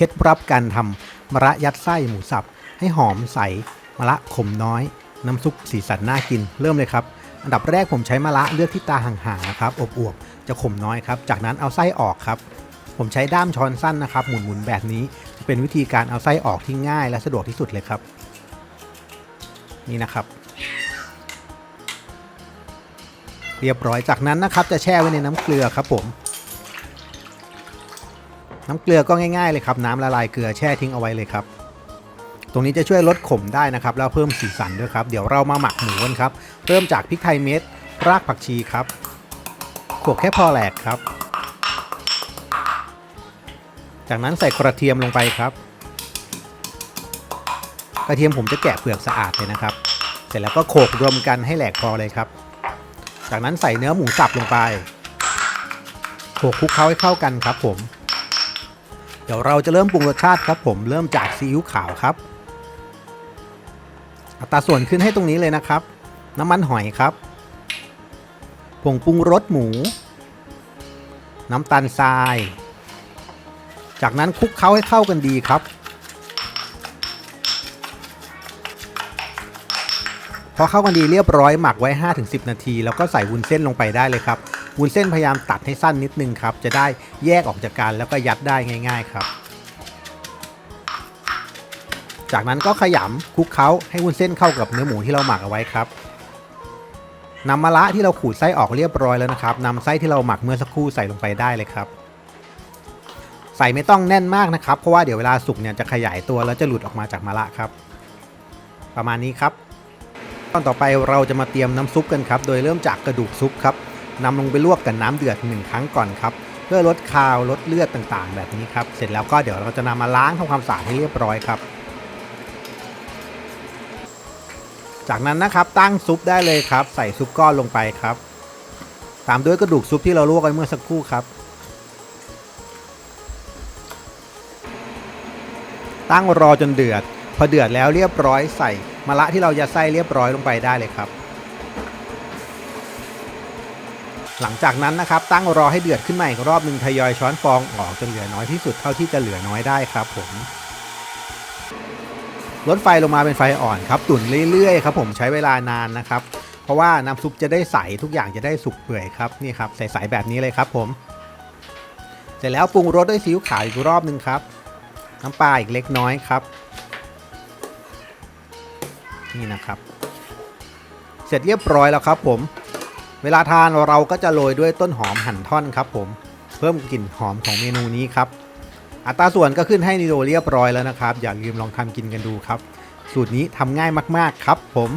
เคล็ดลับการทำมะระยัดไส้หมูสับ ให้หอมใสมะระขมน้อย น้ำซุปสีสันน่ากิน เริ่มเลยครับ อันดับแรกผมใช้มะระเลือกที่ตาห่างๆนะครับอบอวบๆจะขมน้อยครับ จากนั้นเอาไส้ออกครับ ผมใช้ด้ามช้อนสั้นนะครับ หมุนๆแบบนี้จะเป็นวิธีการเอาไส้ออกที่ง่าย และสะดวกที่สุดเลยครับ นี่นะครับ เรียบร้อยจากนั้นนะครับ จะแช่ไว้ในน้ำเกลือครับผม น้ำเกลือก็ง่ายๆเลยครับน้ำละลายเกลือแช่ทิ้งเอาไว้เลยครับ ตรงนี้จะช่วยลดขมได้นะครับ แล้วเพิ่มสีสันด้วยครับ เดี๋ยวเรามาหมักหมูกันครับ เริ่มจากพริกไทยเม็ด รากผักชีครับโขลกแค่พอแหลกครับ จากนั้นใส่กระเทียมลงไปครับ กระเทียมผมจะแกะเปลือกสะอาดเลยนะครับ เสร็จแล้วก็โขกรวมกันให้แหลกพอเลยครับ จากนั้นใส่เนื้อหมูสับลงไปโขกคลุกเคล้าให้เข้ากันครับผม ดี๋ยวเราจะเริ่มปรุงรสชาติครับผมเริ่มจากซีอิ๊วขาวครับ อัตราส่วนขึ้นให้ตรงนี้เลยนะครับ น้ำมันหอยครับผงปรุงรสหมู น้ำตาลทราย จากนั้นคลุกเคล้าให้เข้ากันดีครับ พอเข้ากันดีเรียบร้อยหมักไว้ 5-10 นาที แล้วก็ใส่วุ้นเส้นลงไปได้เลยครับวุ้นเส้นพยายามตัดให้สั้นนิดนึงครับ จะได้แยกออกจากกันแล้วก็ยัดได้ง่าย ๆครับ จากนั้นก็ขยำคลุกเคล้าให้วุ้นเส้นเข้ากับเนื้อหมูที่เราหมักเอาไว้ครับนำมะระที่เราขูดไส้ออกเรียบร้อยแล้วนะครับนำไส้ที่เราหมักเมื่อสักครู่ใส่ลงไปได้เลยครับ ใส่ไม่ต้องแน่นมากนะครับ เพราะว่าเดี๋ยวเวลาสุกเนี่ยจะขยายตัวแล้วจะหลุดออกมาจากมะระครับ ประมาณนี้ครับ ตอนต่อไปเราจะมาเตรียมน้ำซุปกันครับ โดยเริ่มจากกระดูกซุปครับนำลงไปลวกกับน้ำเดือดหนึ่งครั้งก่อนครับ เพื่อลดคาวลดเลือดต่างๆ แบบนี้ครับ เสร็จแล้วก็เดี๋ยวเราจะนำมาล้างทำความสะอาดให้เรียบร้อยครับ จากนั้นนะครับตั้งซุปได้เลยครับ ใส่ซุปก้อนลงไปครับ ตามด้วยกระดูกซุปที่เราลวกไว้เมื่อสักครู่ครับ ตั้งรอจนเดือด พอเดือดแล้วเรียบร้อยใส่ มะระที่เรายัดไส้เรียบร้อยลงไปได้เลยครับ หลังจากนั้นนะครับตั้งรอให้เดือดขึ้นมาอีกรอบหนึ่งทยอยช้อนฟองออกจนเหลือน้อยที่สุดเท่าที่จะเหลือน้อยได้ครับผมลดไฟลงมาเป็นไฟอ่อนครับตุ๋นเรื่อยๆครับผมใช้เวลานานนะครับ เพราะว่าน้ำซุปจะได้ใสทุกอย่างจะได้สุกเปื่อยครับนี่ครับใสๆแบบนี้เลยครับผม เสร็จแล้วปรุงรสด้วยซีอิ๊วขาวอีกรอบหนึ่งครับน้ำปลาอีกเล็กน้อยครับ นี่นะครับ เสร็จเรียบร้อยแล้วครับผม เวลาทานเราก็จะโรยด้วยต้นหอมหั่นท่อนครับผม เพิ่มกลิ่นหอมของเมนูนี้ครับ อัตราส่วนก็ขึ้นให้นิโดเรียบร้อยแล้วนะครับ อย่าลืมลองทำกินกันดูครับ สูตรนี้ทำง่ายมาก ๆ ครับผม